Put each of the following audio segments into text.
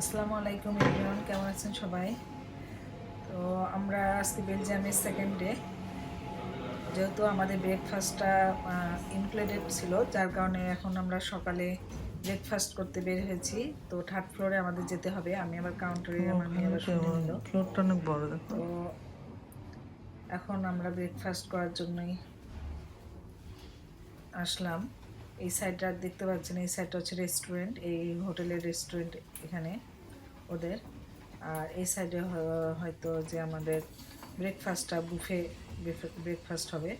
আসসালামু আলাইকুম এভরিওয়ান কেমন আছেন সবাই? তো আমরা আজকে বেলজিয়ামের সেকেন্ড ডে যেহেতু আমাদের ব্রেকফাস্টটা ইনক্লুডেড ছিল যার কারণে এখন আমরা সকালে ব্রেকফাস্ট করতে বের হয়েছি। তো থার্ড ফ্লোরে আমাদের যেতে হবে। আমি আবার কাউন্টারে আমার মেয়ে আবার ফ্লোরটা অনেক বড় দেখো। তো এখন আমরা ব্রেকফাস্ট করার জন্যই আসলাম। এই সাইডটা দেখতে পাচ্ছেন, এই সাইডটা হচ্ছে রেস্টুরেন্ট এই হোটেলের রেস্টুরেন্ট এখানে ওদের। আর এই সাইডে হয়তো যে আমাদের ব্রেকফাস্টটা বুফে ব্রেকফাস্ট হবে।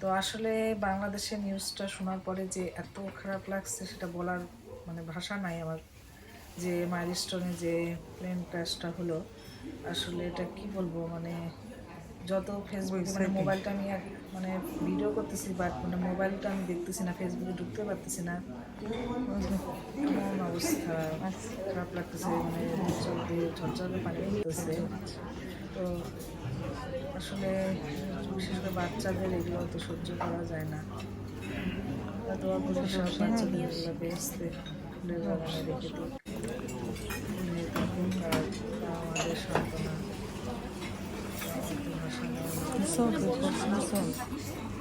তো আসলে বাংলাদেশের নিউজটা শোনার পরে যে এত খারাপ লাগছে সেটা বলার মানে ভাষা নাই আমার। যে মাইলস্টোনে যে প্লেন ক্র্যাশটা হলো, আসলে এটা কি বলব? মানে যত ফেসবুক মানে মোবাইলটা আমি এক- মানে ভিডিও করতেছি বাট মানে মোবাইলটা আমি দেখতেছি না ফেসবুকে ঢুকতে পারতেছি না। এমন অবস্থা? খারাপ লাগতেছে মানে দিয়ে ঝরঝরে পানি পড়তেছে তো আসলে বিশেষ করে বাচ্চাদের এগুলো তো সহ্য করা যায় না। দোয়া করি সব বাচ্চাদের এগুলো বেসতে রেখে দিই ফুলের থাকুক আর আমাদের সান্ত্বনা নিছো নিছো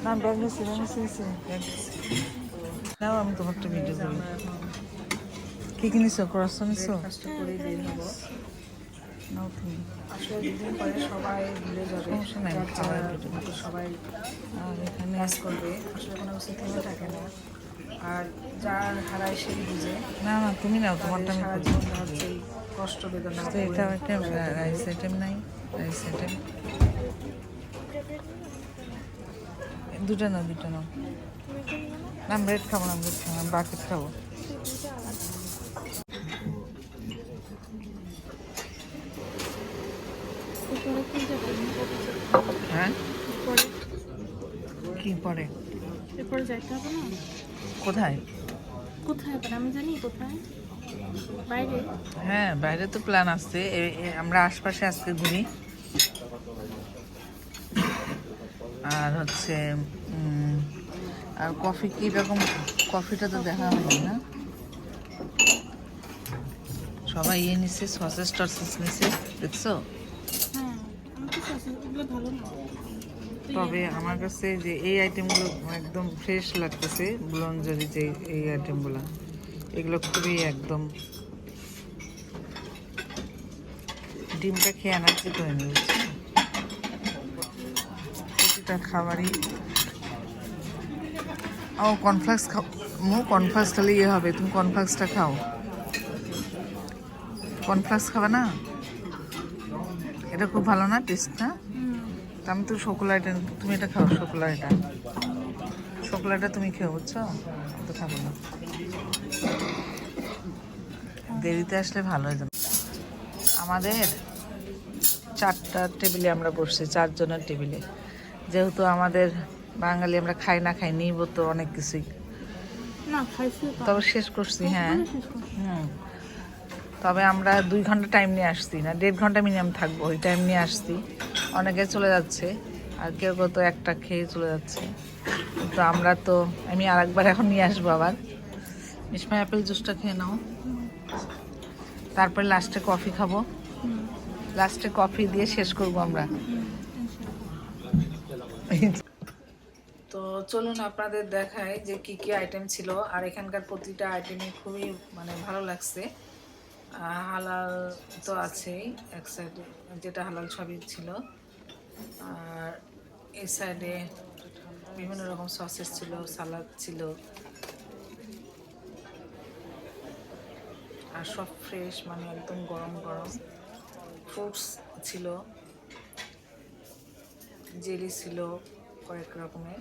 না ব্যাগ নিছি ব্যাগ নিছি ব্যাগ নাও আমি তোমার একটা ভিডিও করি কি কি নিছো ক্রসন নিছো আর ম্যাচ করবে আসলে কোনো কিছু থেমে থাকে না আর যার হারায় সেই বুঝে না না তুমি নাও তোমারটা কষ্ট বেদনা এটা রাইস আইটেম নাই রাইস আইটেম দুটো না দুটো নাও। না ব্রেড খাব না ব্রেড খাব না বাকেট খাব। হ্যাঁ? কি পরে? এরপরে যাইতে হবে না? কোথায়? কোথায় আমি জানি কোথায়। বাইরে? হ্যাঁ বাইরে তো প্ল্যান আছে। আমরা আশপাশে আজকে ঘুরি। আর হচ্ছে আর কফি কি রকম কফিটা তো দেখা হয়নি না? সবাই ইয়ে নিচ্ছে সসেস টসেস নিচ্ছে দেখছ? হ্যাঁ তবে আমার কাছে যে এই আইটেমগুলো একদম ফ্রেশ লাগতেছে বুলঞ্জারি যে এই আইটেমগুলো এগুলো খুবই একদম ডিমটা খেয়ে এনার্জি করে নিয়ে প্রতিটা খাবারই। ও কর্নফ্লেক্স খাও। মু কর্নফ্লেক্স খেলে ইয়ে হবে, তুমি কর্নফ্লেক্সটা খাও। কর্নফ্লেক্স খাবে না? এটা খুব ভালো না টেস্ট না? তা আমি তো শোকোলাটা তুমি এটা খাও শোকোলাটা শোকোলাটা তুমি খেও, বুঝছ? তো খাব না। দেরিতে আসলে ভালো হয়ে যাবে। আমাদের চারটা টেবিলে আমরা বসছি, চারজনের টেবিলে যেহেতু আমাদের বাঙালি আমরা খাই না খাই নিব তো অনেক কিছুই। তো। তবে শেষ করছি হ্যাঁ। হুম। তবে আমরা দুই ঘণ্টা টাইম নিয়ে আসছি না দেড় ঘণ্টা মিনিমাম থাকব ওই টাইম নিয়ে আসছি। অনেকে চলে যাচ্ছে আর কেউ কেউ তো একটা খেয়ে চলে যাচ্ছে। কিন্তু আমরা তো আমি আর একবার এখন নিয়ে আসব আবার। মিসমা অ্যাপেল জুসটা খেয়ে নাও। তারপরে লাস্টে কফি খাব। লাস্টে কফি দিয়ে শেষ করব আমরা। তো চলুন আপনাদের দেখায় যে কি কি আইটেম ছিল। আর এখানকার প্রতিটা আইটেমই খুবই মানে ভালো লাগছে। হালাল তো আছেই, এক সাইডে যেটা হালাল সবই ছিল। আর এই সাইডে বিভিন্ন রকম সসেস ছিল সালাদ ছিল। আর সব ফ্রেশ মানে একদম গরম গরম ফ্রুটস ছিল। জেলি ছিল কয়েক রকমের।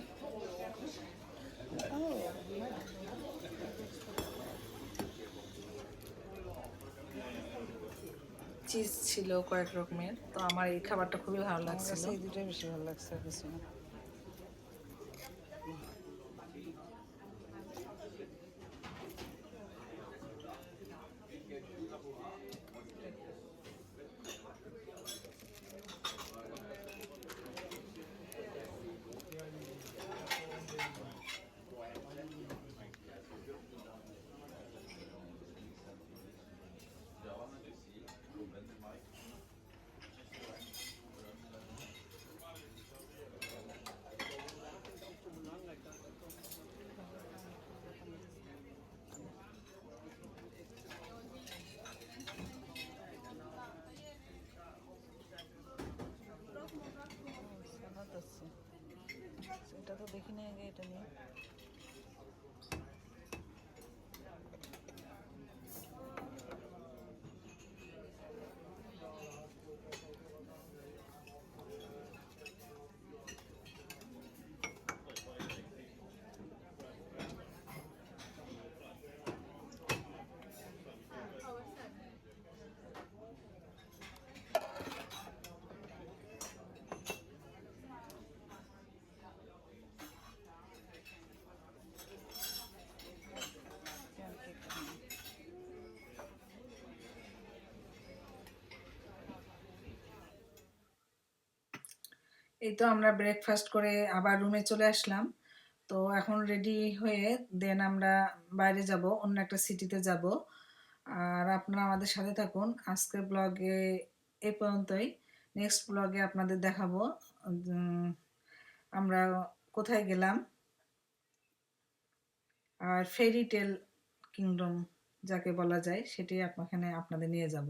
চিজ ছিল কয়েক রকমের। তো আমার এই খাবারটা খুবই ভালো লাগছে এই দুটোই বেশি ভালো লাগছে দেখিনি আগে এটা নিয়ে। এই তো আমরা ব্রেকফাস্ট করে আবার রুমে চলে আসলাম। তো এখন রেডি হয়ে দেন আমরা বাইরে যাব, অন্য একটা সিটিতে যাব। আর আপনারা আমাদের সাথে থাকুন। আজকের ব্লগে এ পর্যন্তই। নেক্সট ব্লগে আপনাদের দেখাবো আমরা কোথায় গেলাম। আর ফেরি টেল কিংডম যাকে বলা যায়, সেটি আপনাখানে আপনাদের নিয়ে যাব।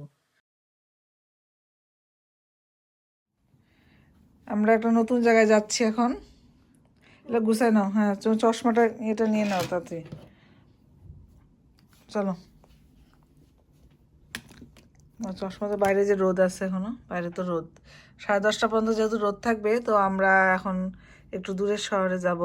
আমরা একটা নতুন জায়গায় যাচ্ছি এখন। এটা গুছাই নাও হ্যাঁ চশমাটা এটা নিয়ে নাও তাতে। চলো। চশমা চশমাতে বাইরে যে রোদ আছে এখনও, বাইরে তো রোদ। সাড়ে দশটা পর্যন্ত যেহেতু রোদ থাকবে, তো আমরা এখন একটু দূরের শহরে যাব।